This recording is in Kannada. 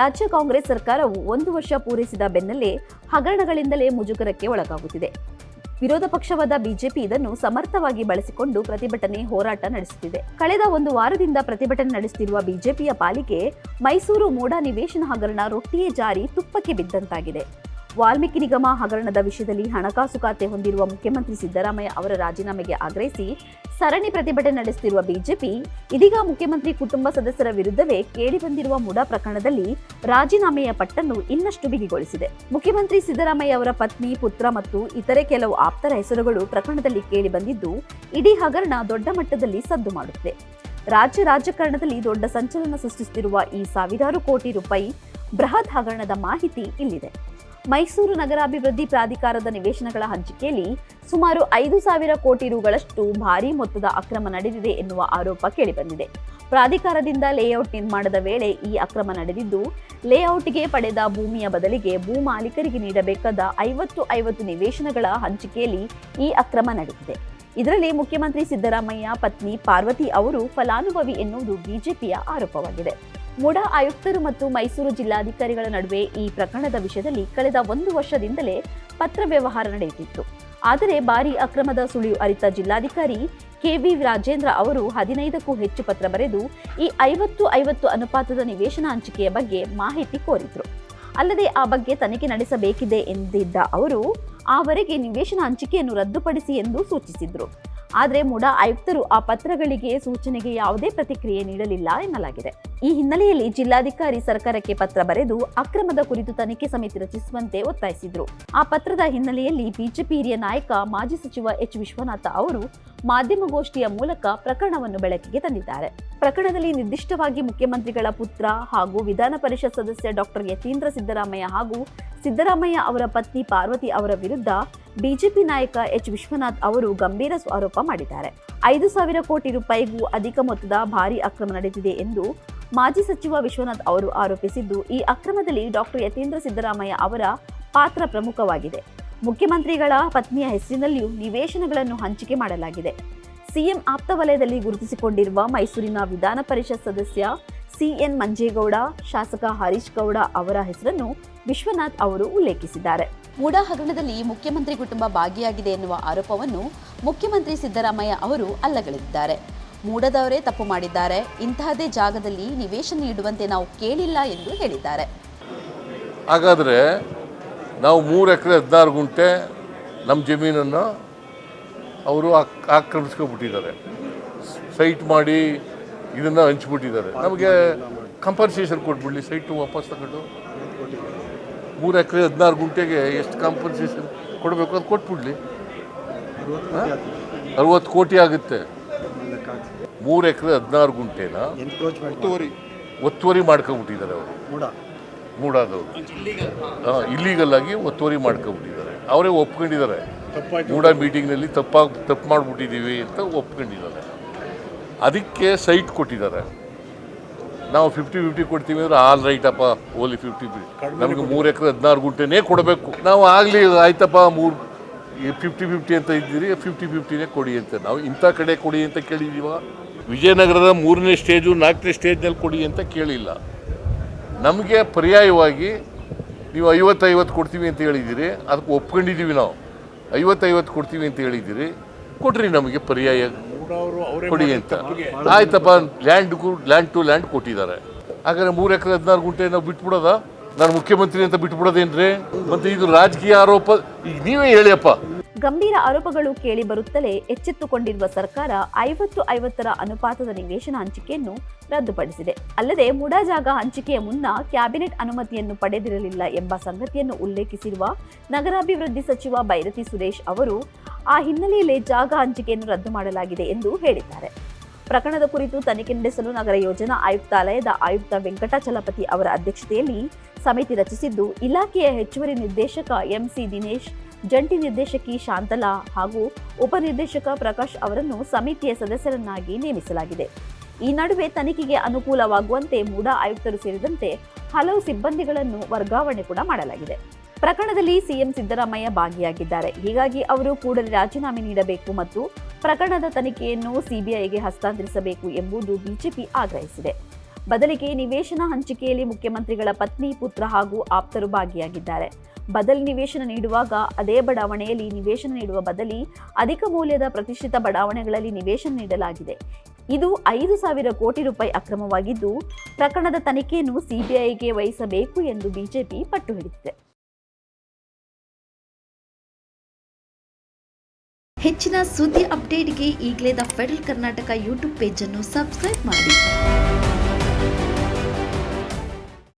ರಾಜ್ಯ ಕಾಂಗ್ರೆಸ್ ಸರ್ಕಾರವು ಒಂದು ವರ್ಷ ಪೂರೈಸಿದ ಬೆನ್ನಲ್ಲೇ ಹಗರಣಗಳಿಂದಲೇ ಮುಜುಗರಕ್ಕೆ ಒಳಗಾಗುತ್ತಿದೆ. ವಿರೋಧ ಪಕ್ಷವಾದ ಬಿಜೆಪಿ ಇದನ್ನು ಸಮರ್ಥವಾಗಿ ಬಳಸಿಕೊಂಡು ಪ್ರತಿಭಟನೆ ಹೋರಾಟ ನಡೆಸುತ್ತಿದೆ. ಕಳೆದ ಒಂದು ವಾರದಿಂದ ಪ್ರತಿಭಟನೆ ನಡೆಸುತ್ತಿರುವ ಬಿಜೆಪಿಯ ಪಾಲಿಗೆ ಮೈಸೂರು ಮೋಡ ನಿವೇಶನ ಹಗರಣ ರೊಟ್ಟಿಯೇ ಜಾರಿ ತುಪ್ಪಕ್ಕೆ ಬಿದ್ದಂತಾಗಿದೆ. ವಾಲ್ಮೀಕಿ ನಿಗಮ ಹಗರಣದ ವಿಷಯದಲ್ಲಿ ಹಣಕಾಸು ಖಾತೆ ಹೊಂದಿರುವ ಮುಖ್ಯಮಂತ್ರಿ ಸಿದ್ದರಾಮಯ್ಯ ಅವರ ರಾಜೀನಾಮೆಗೆ ಆಗ್ರಹಿಸಿ ಸರಣಿ ಪ್ರತಿಭಟನೆ ನಡೆಸುತ್ತಿರುವ ಬಿಜೆಪಿ, ಇದೀಗ ಮುಖ್ಯಮಂತ್ರಿ ಕುಟುಂಬ ಸದಸ್ಯರ ವಿರುದ್ಧವೇ ಕೇಳಿಬಂದಿರುವ ಮುಡಾ ಪ್ರಕರಣದಲ್ಲಿ ರಾಜೀನಾಮೆಯ ಪಟ್ಟನ್ನು ಇನ್ನಷ್ಟು ಬಿಗಿಗೊಳಿಸಿದೆ. ಮುಖ್ಯಮಂತ್ರಿ ಸಿದ್ದರಾಮಯ್ಯ ಅವರ ಪತ್ನಿ, ಪುತ್ರ ಮತ್ತು ಇತರೆ ಕೆಲವು ಆಪ್ತರ ಹೆಸರುಗಳು ಪ್ರಕರಣದಲ್ಲಿ ಕೇಳಿಬಂದಿದ್ದು ಇಡೀ ಹಗರಣ ದೊಡ್ಡ ಮಟ್ಟದಲ್ಲಿ ಸದ್ದು ಮಾಡುತ್ತಿದೆ. ರಾಜ್ಯ ರಾಜಕಾರಣದಲ್ಲಿ ದೊಡ್ಡ ಸಂಚಲನ ಸೃಷ್ಟಿಸುತ್ತಿರುವ ಈ ಸಾವಿರಾರು ಕೋಟಿ ರೂಪಾಯಿ ಬೃಹತ್ ಹಗರಣದ ಮಾಹಿತಿ ಇಲ್ಲಿದೆ. ಮೈಸೂರು ನಗರಾಭಿವೃದ್ಧಿ ಪ್ರಾಧಿಕಾರದ ನಿವೇಶನಗಳ ಹಂಚಿಕೆಯಲ್ಲಿ ಸುಮಾರು ಐದು ಸಾವಿರ ಕೋಟಿ ರುಗಳಷ್ಟು ಭಾರೀ ಮೊತ್ತದ ಅಕ್ರಮ ನಡೆದಿದೆ ಎನ್ನುವ ಆರೋಪ ಕೇಳಿಬಂದಿದೆ. ಪ್ರಾಧಿಕಾರದಿಂದ ಲೇಔಟ್ ನಿರ್ಮಾಣದ ವೇಳೆ ಈ ಅಕ್ರಮ ನಡೆದಿದ್ದು, ಲೇಔಟ್ಗೆ ಪಡೆದ ಭೂಮಿಯ ಬದಲಿಗೆ ಭೂ ಮಾಲೀಕರಿಗೆ ನೀಡಬೇಕಾದ ಐವತ್ತು ಐವತ್ತು ನಿವೇಶನಗಳ ಹಂಚಿಕೆಯಲ್ಲಿ ಈ ಅಕ್ರಮ ನಡೆದಿದೆ. ಇದರಲ್ಲಿ ಮುಖ್ಯಮಂತ್ರಿ ಸಿದ್ದರಾಮಯ್ಯ, ಪತ್ನಿ ಪಾರ್ವತಿ ಅವರು ಫಲಾನುಭವಿ ಎನ್ನುವುದು ಬಿಜೆಪಿಯ ಆರೋಪವಾಗಿದೆ. ಮುಡಾ ಆಯುಕ್ತರು ಮತ್ತು ಮೈಸೂರು ಜಿಲ್ಲಾಧಿಕಾರಿಗಳ ನಡುವೆ ಈ ಪ್ರಕರಣದ ವಿಷಯದಲ್ಲಿ ಕಳೆದ ಒಂದು ವರ್ಷದಿಂದಲೇ ಪತ್ರ ವ್ಯವಹಾರ ನಡೆಯುತ್ತಿತ್ತು. ಆದರೆ ಭಾರಿ ಅಕ್ರಮದ ಸುಳಿವು ಅರಿತ ಜಿಲ್ಲಾಧಿಕಾರಿ ಕೆವಿ ರಾಜೇಂದ್ರ ಅವರು ಹದಿನೈದಕ್ಕೂ ಹೆಚ್ಚು ಪತ್ರ ಬರೆದು ಈ ಐವತ್ತು ಐವತ್ತು ಅನುಪಾತದ ನಿವೇಶನ ಹಂಚಿಕೆಯ ಬಗ್ಗೆ ಮಾಹಿತಿ ಕೋರಿದ್ರು. ಅಲ್ಲದೆ ಆ ಬಗ್ಗೆ ತನಿಖೆ ನಡೆಸಬೇಕಿದೆ ಎಂದಿದ್ದ ಅವರು ಆವರೆಗೆ ನಿವೇಶನ ಹಂಚಿಕೆಯನ್ನು ರದ್ದುಪಡಿಸಿ ಎಂದು ಸೂಚಿಸಿದ್ರು. ಆದರೆ ಮುಡಾ ಆಯುಕ್ತರು ಆ ಪತ್ರಗಳಿಗೆ ಸೂಚನೆಗೆ ಯಾವುದೇ ಪ್ರತಿಕ್ರಿಯೆ ನೀಡಲಿಲ್ಲ ಎನ್ನಲಾಗಿದೆ. ಈ ಹಿನ್ನೆಲೆಯಲ್ಲಿ ಜಿಲ್ಲಾಧಿಕಾರಿ ಸರ್ಕಾರಕ್ಕೆ ಪತ್ರ ಬರೆದು ಅಕ್ರಮದ ಕುರಿತು ತನಿಖೆ ಸಮಿತಿ ರಚಿಸುವಂತೆ ಒತ್ತಾಯಿಸಿದರು. ಆ ಪತ್ರದ ಹಿನ್ನೆಲೆಯಲ್ಲಿ ಬಿಜೆಪಿ ಹಿರಿಯ ನಾಯಕ, ಮಾಜಿ ಸಚಿವ ಎಚ್. ವಿಶ್ವನಾಥ ಅವರು ಮಾಧ್ಯಮಗೋಷ್ಠಿಯ ಮೂಲಕ ಪ್ರಕರಣವನ್ನು ಬೆಳಕಿಗೆ ತಂದಿದ್ದಾರೆ. ಪ್ರಕರಣದಲ್ಲಿ ನಿರ್ದಿಷ್ಟವಾಗಿ ಮುಖ್ಯಮಂತ್ರಿಗಳ ಪುತ್ರ ಹಾಗೂ ವಿಧಾನ ಪರಿಷತ್ ಸದಸ್ಯ ಡಾಕ್ಟರ್ ಯತೀಂದ್ರ ಸಿದ್ದರಾಮಯ್ಯ ಹಾಗೂ ಸಿದ್ದರಾಮಯ್ಯ ಅವರ ಪತ್ನಿ ಪಾರ್ವತಿ ಅವರ ವಿರುದ್ಧ ಬಿಜೆಪಿ ನಾಯಕ ಎಚ್. ವಿಶ್ವನಾಥ್ ಅವರು ಗಂಭೀರ ಆರೋಪ ಮಾಡಿದ್ದಾರೆ. ಐದು ಸಾವಿರ ಕೋಟಿ ರೂಪಾಯಿಗೂ ಅಧಿಕ ಮೊತ್ತದ ಭಾರಿ ಅಕ್ರಮ ನಡೆದಿದೆ ಎಂದು ಮಾಜಿ ಸಚಿವ ವಿಶ್ವನಾಥ್ ಅವರು ಆರೋಪಿಸಿದ್ದು, ಈ ಅಕ್ರಮದಲ್ಲಿ ಡಾಕ್ಟರ್ ಯತೀಂದ್ರ ಸಿದ್ದರಾಮಯ್ಯ ಅವರ ಪಾತ್ರ ಪ್ರಮುಖವಾಗಿದೆ. ಮುಖ್ಯಮಂತ್ರಿಗಳ ಪತ್ನಿಯ ಹೆಸರಿನಲ್ಲಿಯೂ ನಿವೇಶನಗಳನ್ನು ಹಂಚಿಕೆ ಮಾಡಲಾಗಿದೆ. ಸಿಎಂ ಆಪ್ತ ವಲಯದಲ್ಲಿ ಗುರುತಿಸಿಕೊಂಡಿರುವ ಮೈಸೂರಿನ ವಿಧಾನ ಪರಿಷತ್ ಸದಸ್ಯ ಸಿಎನ್ ಮಂಜೇಗೌಡ ಶಾಸಕ ಹರೀಶ್ ಗೌಡ ಅವರ ಹೆಸರನ್ನು ವಿಶ್ವನಾಥ್ ಅವರು ಉಲ್ಲೇಖಿಸಿದ್ದಾರೆ. ಮೂಡ ಹಗರಣದಲ್ಲಿ ಮುಖ್ಯಮಂತ್ರಿ ಕುಟುಂಬ ಭಾಗಿಯಾಗಿದೆ ಎನ್ನುವ ಆರೋಪವನ್ನು ಮುಖ್ಯಮಂತ್ರಿ ಸಿದ್ದರಾಮಯ್ಯ ಅವರು ಅಲ್ಲಗಳೆದಿದ್ದಾರೆ. ಮೂಡದವರೇ ತಪ್ಪು ಮಾಡಿದ್ದಾರೆ. ಇಂತಹದೇ ಜಾಗದಲ್ಲಿ ನಿವೇಶನ ನೀಡುವಂತೆ ನಾವು ಕೇಳಿಲ್ಲ ಎಂದು ಹೇಳಿದ್ದಾರೆ. ಹಾಗಾದರೆ ನಾವು ಮೂರು ಎಕರೆ ಹದಿನಾರು ಗುಂಟೆ ನಮ್ಮ ಜಮೀನನ್ನು ಅವರು ಆಕ್ ಆಕ್ರಮಿಸ್ಕೊಬಿಟ್ಟಿದ್ದಾರೆ ಸೈಟ್ ಮಾಡಿ ಇದನ್ನು ಹಂಚ್ಬಿಟ್ಟಿದ್ದಾರೆ. ನಮಗೆ ಕಂಪನ್ಸೇಷನ್ ಕೊಟ್ಬಿಡಲಿ ಸೈಟು ವಾಪಸ್ ತಗೊಂಡು. ಮೂರು ಎಕರೆ ಹದಿನಾರು ಗುಂಟೆಗೆ ಎಷ್ಟು ಕಾಂಪನ್ಸೇಷನ್ ಕೊಡಬೇಕು ಅದು ಕೊಟ್ಬಿಡ್ಲಿ. ಅರವತ್ತು ಕೋಟಿ ಆಗುತ್ತೆ. ಮೂರು ಎಕರೆ ಹದಿನಾರು ಗುಂಟೆನ ಒತ್ತುವರಿ ಒತ್ತುವರಿ ಮಾಡ್ಕೊಂಬಿಟ್ಟಿದ್ದಾರೆ ಅವರು. ಮೂಡ ಮೂಡಾದವರು ಇಲ್ಲೀಗಲ್ ಆಗಿ ಒತ್ತುವರಿ ಮಾಡ್ಕೊಂಬಿಟ್ಟಿದ್ದಾರೆ ಅವರೇ ಒಪ್ಕೊಂಡಿದ್ದಾರೆ. ಮೂಡಾ ಮೀಟಿಂಗ್ನಲ್ಲಿ ತಪ್ಪಾಗಿ ತಪ್ಪು ಮಾಡಿಬಿಟ್ಟಿದ್ದೀವಿ ಅಂತ ಒಪ್ಕೊಂಡಿದ್ದಾರೆ. ಅದಕ್ಕೆ ಸೈಟ್ ಕೊಟ್ಟಿದ್ದಾರೆ. ನಾವು ಫಿಫ್ಟಿ ಫಿಫ್ಟಿ ಕೊಡ್ತೀವಿ ಅಂದ್ರೆ ಆಲ್ ರೈಟ್ ಅಪ್ಪ ಓಲಿ ಫಿಫ್ಟಿ ಫಿಫ್ಟಿ ನಮಗೆ ಮೂರು ಎಕರೆ ಹದಿನಾರು ಗುಂಟೆನೇ ಕೊಡಬೇಕು. ನಾವು ಆಗಲಿ ಆಯ್ತಪ್ಪ ಮೂರು ಫಿಫ್ಟಿ ಫಿಫ್ಟಿ ಅಂತ ಇದ್ದೀರಿ ಫಿಫ್ಟಿ ಫಿಫ್ಟಿನೇ ಕೊಡಿ ಅಂತ. ನಾವು ಇಂಥ ಕಡೆ ಕೊಡಿ ಅಂತ ಕೇಳಿದೀವ ವಿಜಯನಗರದ ಮೂರನೇ ಸ್ಟೇಜು ನಾಲ್ಕನೇ ಸ್ಟೇಜ್ನಲ್ಲಿ ಕೊಡಿ ಅಂತ ಕೇಳಿಲ್ಲ. ನಮಗೆ ಪರ್ಯಾಯವಾಗಿ ನೀವು ಐವತ್ತೈವತ್ತು ಕೊಡ್ತೀವಿ ಅಂತ ಹೇಳಿದ್ದೀರಿ ಅದಕ್ಕೆ ಒಪ್ಕೊಂಡಿದ್ದೀವಿ ನಾವು. ಐವತ್ತೈವತ್ತು ಕೊಡ್ತೀವಿ ಅಂತ ಹೇಳಿದ್ದೀರಿ ಕೊಡ್ರಿ ನಮಗೆ ಪರ್ಯಾಯ ಕೊಡಿ ಅಂತ. ಆಯ್ತಪ್ಪ ಲ್ಯಾಂಡ್ ಲ್ಯಾಂಡ್ ಟು ಲ್ಯಾಂಡ್ ಕೊಟ್ಟಿದ್ದಾರೆ. ಹಾಗಾದ್ರೆ ಮೂರು ಎಕರೆ ಹದಿನಾರು ಗುಂಟೆ ನಾವು ಬಿಟ್ಬಿಡೋದ? ನಾನು ಮುಖ್ಯಮಂತ್ರಿ ಅಂತ ಬಿಟ್ಬಿಡೋದೇನ್ರಿ? ಮತ್ತೆ ಇದು ರಾಜಕೀಯ ಆರೋಪ ಈಗ ನೀವೇ ಹೇಳಿಯಪ್ಪ ಗಂಭೀರ ಆರೋಪಗಳು ಕೇಳಿ ಬರುತ್ತಲೇ ಎಚ್ಚೆತ್ತುಕೊಂಡಿರುವ ಸರ್ಕಾರ ಐವತ್ತು ಐವತ್ತರ ಅನುಪಾತದ ನಿವೇಶನ ಹಂಚಿಕೆಯನ್ನು ರದ್ದುಪಡಿಸಿದೆ. ಅಲ್ಲದೆ ಮುಡಾ ಜಾಗ ಹಂಚಿಕೆಯ ಮುನ್ನ ಕ್ಯಾಬಿನೆಟ್ ಅನುಮತಿಯನ್ನು ಪಡೆದಿರಲಿಲ್ಲ ಎಂಬ ಸಂಗತಿಯನ್ನು ಉಲ್ಲೇಖಿಸಿರುವ ನಗರಾಭಿವೃದ್ಧಿ ಸಚಿವ ಬೈರತಿ ಸುರೇಶ್ ಅವರು, ಆ ಹಿನ್ನೆಲೆಯಲ್ಲಿ ಜಾಗ ಹಂಚಿಕೆಯನ್ನು ರದ್ದು ಮಾಡಲಾಗಿದೆ ಎಂದು ಹೇಳಿದ್ದಾರೆ. ಪ್ರಕರಣದ ಕುರಿತು ತನಿಖೆ ನಡೆಸಲು ನಗರ ಯೋಜನಾ ಆಯುಕ್ತಾಲಯದ ಆಯುಕ್ತ ವೆಂಕಟಾಚಲಪತಿ ಅವರ ಅಧ್ಯಕ್ಷತೆಯಲ್ಲಿ ಸಮಿತಿ ರಚಿಸಿದ್ದು, ಇಲಾಖೆಯ ಹೆಚ್ಚುವರಿ ನಿರ್ದೇಶಕ ಎಂಸಿ ದಿನೇಶ್ ಜಂಟಿ ನಿರ್ದೇಶಕಿ ಶಾಂತಲಾ ಹಾಗೂ ಉಪನಿರ್ದೇಶಕ ಪ್ರಕಾಶ್ ಅವರನ್ನು ಸಮಿತಿಯ ಸದಸ್ಯರನ್ನಾಗಿ ನೇಮಿಸಲಾಗಿದೆ. ಈ ನಡುವೆ ತನಿಖೆಗೆ ಅನುಕೂಲವಾಗುವಂತೆ ಮೂಡಾ ಆಯುಕ್ತರು ಸೇರಿದಂತೆ ಹಲವು ಸಿಬ್ಬಂದಿಗಳನ್ನು ವರ್ಗಾವಣೆ ಕೂಡ ಮಾಡಲಾಗಿದೆ. ಪ್ರಕರಣದಲ್ಲಿ ಸಿಎಂ ಸಿದ್ದರಾಮಯ್ಯ ಭಾಗಿಯಾಗಿದ್ದಾರೆ. ಹೀಗಾಗಿ ಅವರು ಕೂಡಲೇ ರಾಜೀನಾಮೆ ನೀಡಬೇಕು ಮತ್ತು ಪ್ರಕರಣದ ತನಿಖೆಯನ್ನು ಸಿಬಿಐಗೆ ಹಸ್ತಾಂತರಿಸಬೇಕು ಎಂಬುದು ಬಿಜೆಪಿ ಆಗ್ರಹಿಸಿದೆ. ಬದಲಿಗೆ ನಿವೇಶನ ಹಂಚಿಕೆಯಲ್ಲಿ ಮುಖ್ಯಮಂತ್ರಿಗಳ ಪತ್ನಿ, ಪುತ್ರ ಹಾಗೂ ಆಪ್ತರು ಭಾಗಿಯಾಗಿದ್ದಾರೆ. ಬದಲಿ ನಿವೇಶನ ನೀಡುವಾಗ ಅದೇ ಬಡಾವಣೆಯಲ್ಲಿ ನಿವೇಶನ ನೀಡುವ ಬದಲಿ ಅಧಿಕ ಮೌಲ್ಯದ ಪ್ರತಿಷ್ಠಿತ ಬಡಾವಣೆಗಳಲ್ಲಿ ನಿವೇಶನ ನೀಡಲಾಗಿದೆ. ಇದು ಐದು ಸಾವಿರ ಕೋಟಿ ರೂಪಾಯಿ ಅಕ್ರಮವಾಗಿದ್ದು, ಪ್ರಕರಣದ ತನಿಖೆಯನ್ನು ಸಿಬಿಐಗೆ ವಹಿಸಬೇಕು ಎಂದು ಬಿಜೆಪಿ ಪಟ್ಟು ಹಿಡಿದಿದೆ. ಹೆಚ್ಚಿನ ಸುದ್ದಿ ಅಪ್ಡೇಟ್ಗೆ ಈಗಲೇ ದ ಫೆಡರಲ್ ಕರ್ನಾಟಕ ಯೂಟ್ಯೂಬ್ ಅನ್ನು ಸಬ್ಸ್ಕ್ರೈಬ್ ಮಾಡಿ.